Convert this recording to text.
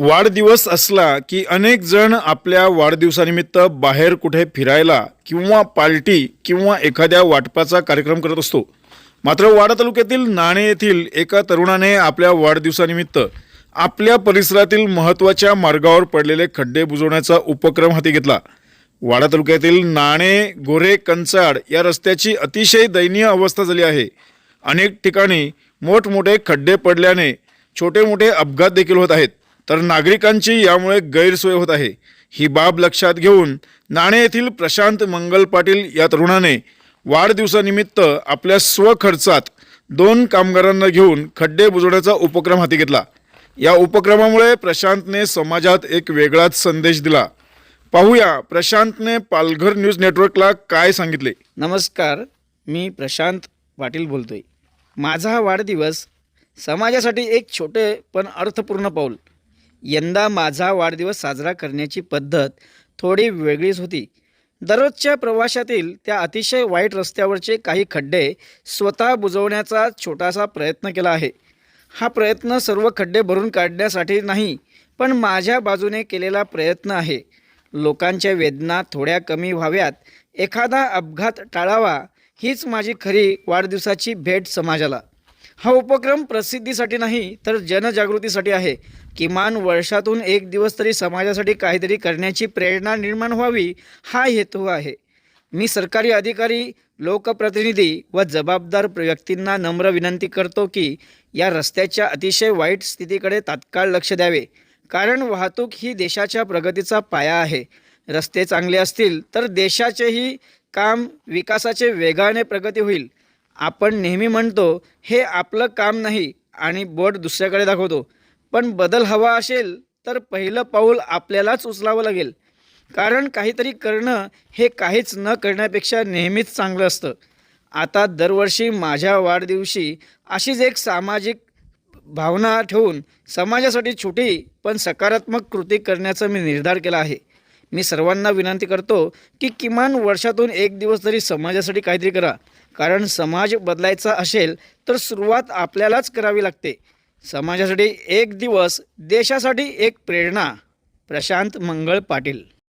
वाढदिवस असला की अनेक जण आपल्या वाढदिवसानिमित्त बाहेर कुठे फिरायला किंवा पार्टी किंवा एखाद्या वाटपाचा कार्यक्रम करत असतो. मात्र वाडा तालुक्यातील नाणे येथील एका तरुणाने आपल्या वाढदिवसानिमित्त आपल्या परिसरातील महत्त्वाच्या मार्गावर पडलेले खड्डे बुजवण्याचा उपक्रम हाती घेतला. वाडा तालुक्यातील नाणे गोरे कंचाड या रस्त्याची अतिशय दयनीय अवस्था झाली आहे. अनेक ठिकाणी मोठमोठे खड्डे पडल्याने छोटे मोठे अपघात देखील होत आहेत. तर नागरिकांची यामुळे गैरसोय होत आहे. ही बाब लक्षात घेऊन नाणे येथील प्रशांत मंगल पाटील या तरुणाने वाढदिवसानिमित्त आपल्या स्वखर्चात दोन कामगारांना घेऊन खड्डे बुजवण्याचा उपक्रम हाती घेतला. या उपक्रमामुळे प्रशांतने समाजात एक वेगळाच संदेश दिला. पाहूया प्रशांतने पालघर न्यूज नेटवर्कला काय सांगितले. नमस्कार मी प्रशांत पाटील बोलतोय. माझा हा वाढदिवस समाजासाठी एक छोटे पण अर्थपूर्ण पाऊल यंदा माझा वाढदिवस साजरा करण्याची पद्धत थोडी वेगळीच होती. दररोजच्या प्रवाशातील त्या अतिशय वाईट रस्त्यावरचे काही खड्डे स्वतः बुजवण्याचा छोटासा प्रयत्न केला आहे. हा प्रयत्न सर्व खड्डे भरून काढण्यासाठी नाही पण माझ्या बाजूने केलेला प्रयत्न आहे. लोकांच्या वेदना थोड्या कमी व्हाव्यात. एखादा अपघात टाळावा हीच माझी खरी वाढदिवसाची भेट समाजाला. हा उपक्रम प्रसिद्धीसाठी नाही तर जनजागृतीसाठी आहे. किमान वर्षातून एक दिवस तरी समाजासाठी काहीतरी करण्याची प्रेरणा निर्माण व्हावी हा हेतू आहे. मी सरकारी अधिकारी लोकप्रतिनिधी व जबाबदार व्यक्तींना नम्र विनंती करतो की या रस्त्याच्या अतिशय वाईट स्थितीकडे तात्काळ लक्ष द्यावे. कारण वाहतूक ही देशाच्या प्रगतीचा पाया आहे. रस्ते चांगले असतील तर देशाचेही काम विकासाचे वेगाने प्रगती होईल. आपण नेहमी म्हणतो हे आपलं काम नाही आणि बोट दुसऱ्याकडे दाखवतो. पण बदल हवा असेल तर पहिलं पाऊल आपल्यालाच उचलावं लागेल. कारण काहीतरी करणं हे काहीच न करण्यापेक्षा नेहमीच चांगलं असतं. आता दरवर्षी माझ्या वाढदिवशी अशीच एक सामाजिक भावना ठेवून समाजासाठी छोटी पण सकारात्मक कृती करण्याचा मी निर्धार केला आहे. मी सर्वांना विनंती करतो की किमान वर्षातून एक दिवस तरी समाजासाठी काहीतरी करा. कारण समाज बदलायचा असेल तर सुरुवात आपल्यालाच करावी लागते. समाजासाठी एक दिवस देशासाठी एक प्रेरणा. प्रशांत मंगळ पाटील.